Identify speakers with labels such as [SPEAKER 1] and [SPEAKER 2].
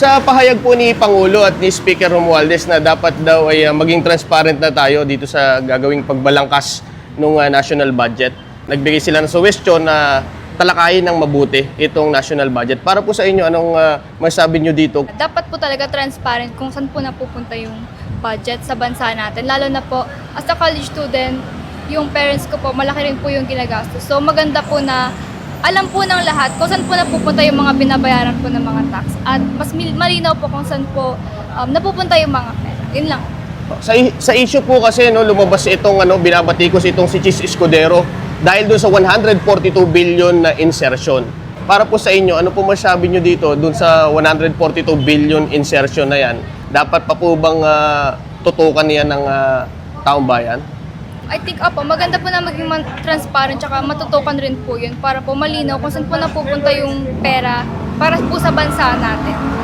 [SPEAKER 1] Sa pahayag po ni Pangulo at ni Speaker Romualdez na dapat daw ay ah, maging transparent na tayo dito sa gagawing pagbalangkas ng national budget. Nagbigay sila ng suggestion na talakayin ng mabuti itong national budget. Para po sa inyo, anong ah, masabi nyo dito?
[SPEAKER 2] Dapat po talaga transparent kung saan po napupunta yung budget sa bansa natin. Lalo na po, as a college student, yung parents ko po, malaki rin po yung ginagastos. So maganda po na alam po ng lahat kung saan po napupunta yung mga binabayaran po ng mga tax. At mas malinaw po kung saan po um, napupunta yung mga pera. Yun lang.
[SPEAKER 1] Sa, sa issue po kasi no lumabas itong ano binabatikos itong si Chis Escudero dahil doon sa 142 billion na insertion. Para po sa inyo, ano po masabi nyo dito doon sa 142 billion insertion na yan? Dapat pa po bang ah, tutukan niyan ng ah, taong bayan?
[SPEAKER 2] I think, opo, maganda po na maging transparent tsaka matutukan rin po yun para po malinaw kung saan po napupunta yung pera para po sa bansa natin.